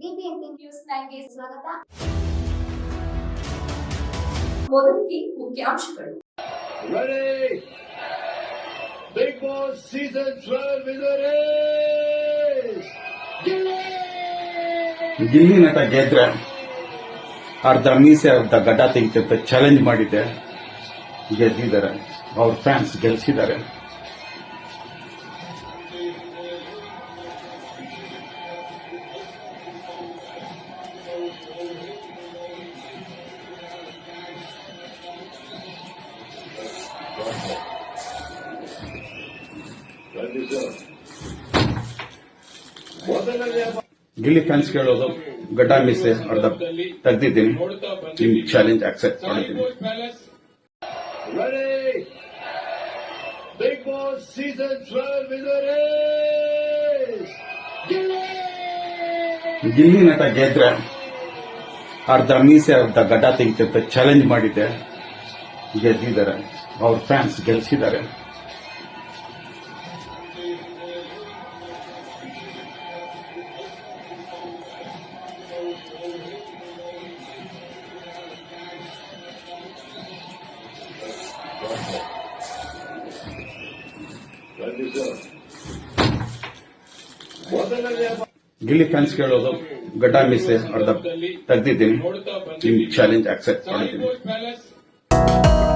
BBMP news ನೈನ್ಗೆ ಸ್ವಾಗತ. ಮೊದಲಿಗೆ ಮುಖ್ಯಾಂಶಗಳು. Ready? Big season Season 12 is a race! ಗಿಲ್ಲಿ ನಟ ಗೆದ್ರೆ ಅರ್ಧ ಮೀಸೆ ಅರ್ಧ ಗಡ್ಡ ತೆಗಿತಂತ. ಚಾಲೆಂಜ್ ಮಾಡಿದ್ದೆ ಗೆದ್ದಿದ್ದಾರೆ. ಅವ್ರ ಫ್ಯಾನ್ಸ್ ಗೆಲ್ಸಿದ್ದಾರೆ. ಗಿಲ್ಲಿ ಫ್ಯಾನ್ಸ್ ಕೇಳೋದು ಗಡ್ಡ ಮೀಸೆ ಅರ್ಧ ತೆಗ್ದಿದ್ದೀನಿ ನಿಮ್ ಚಾಲೆಂಜ್ ಅಕ್ಸೆಪ್ಟ್ ಮಾಡಿದ್ದೀನಿ big boss season Season 12 is a race! ಗಿಲ್ಲಿ ನಟ ಗೆದ್ರೆ ಅರ್ಧ ಮೀಸೆ ಅರ್ಧ ಗಡ್ಡ ತೆಗಿತಿರ್ತ ಚಾಲೆಂಜ್ ಮಾಡಿದ್ದೆ ಗೆದ್ದಿದ್ದಾರೆ ಅವ್ರ ಫ್ಯಾನ್ಸ್ ಗೆಲ್ಸಿದ್ದಾರೆ ಮೊದಲನೆಯ ಗಿಲ್ಲಿ ಫ್ಯಾನ್ಸ್ ಕೇಳೋದು ಗಡ್ಡ ಮೀಸೆ ಅರ್ಧ ತೆಗ್ದಿದ್ದೀನಿ. ನಿಮ್ ಚಾಲೆಂಜ್ ಅಕ್ಸೆಪ್ಟ್ ಮಾಡಿದ್ದೀನಿ you